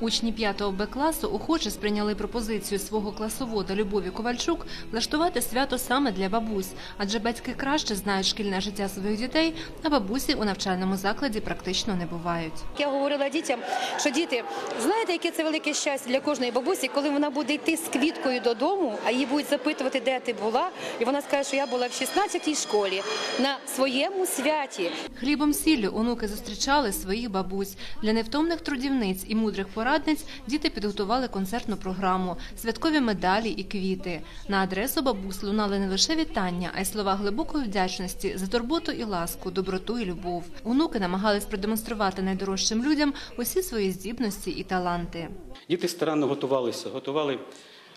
Учні 5 Б класу охоче сприйняли пропозицію свого класовода Любові Ковальчук влаштувати свято саме для бабусь, адже батьки краще знають шкільне життя своїх дітей, а бабусі у навчальному закладі практично не бувають. Я говорила дітям, що діти, знаєте, яке це велике щастя для кожної бабусі, коли вона буде йти з квіткою додому, а її будуть запитувати, де ти була, і вона скаже, що я була в 16-й школі на своєму святі. Хлібом сіллю онуки зустрічали своїх бабусь. Для невтомних трудівниць і мудрих порадниць діти підготували концертну програму, святкові медалі і квіти. На адресу бабусь лунали не лише вітання, а й слова глибокої вдячності за турботу і ласку, доброту і любов. Онуки намагались продемонструвати найдорожчим людям усі свої здібності і таланти. Діти старанно готувалися, готували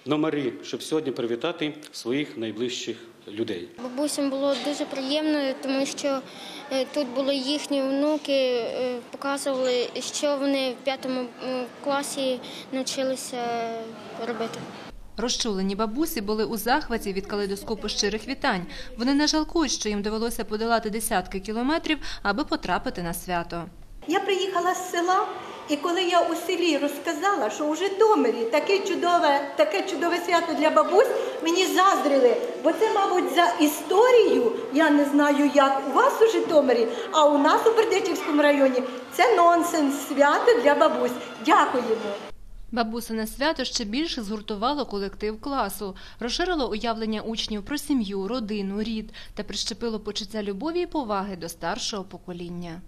номери, щоб сьогодні привітати своїх найближчих людей. Бабусям було дуже приємно, тому що е, тут були їхні внуки, е, показували, що вони в п'ятому класі навчилися робити. Розчулені бабусі були у захваті від калейдоскопу щирих вітань. Вони не жалкують, що їм довелося подолати десятки кілометрів, аби потрапити на свято. Я приїхала з села, і коли я у селі розказала, що у Житомирі таке чудове, таке чудове свято для бабусь, мені заздрили. Бо це, мабуть, за історію, я не знаю, як у вас у Житомирі, а у нас у Бердичівському районі це нонсенс свято для бабусь. Дякуємо. Бабусине свято ще більше згуртувало колектив класу, розширило уявлення учнів про сім'ю, родину, рід та прищепило почуття любові і поваги до старшого покоління.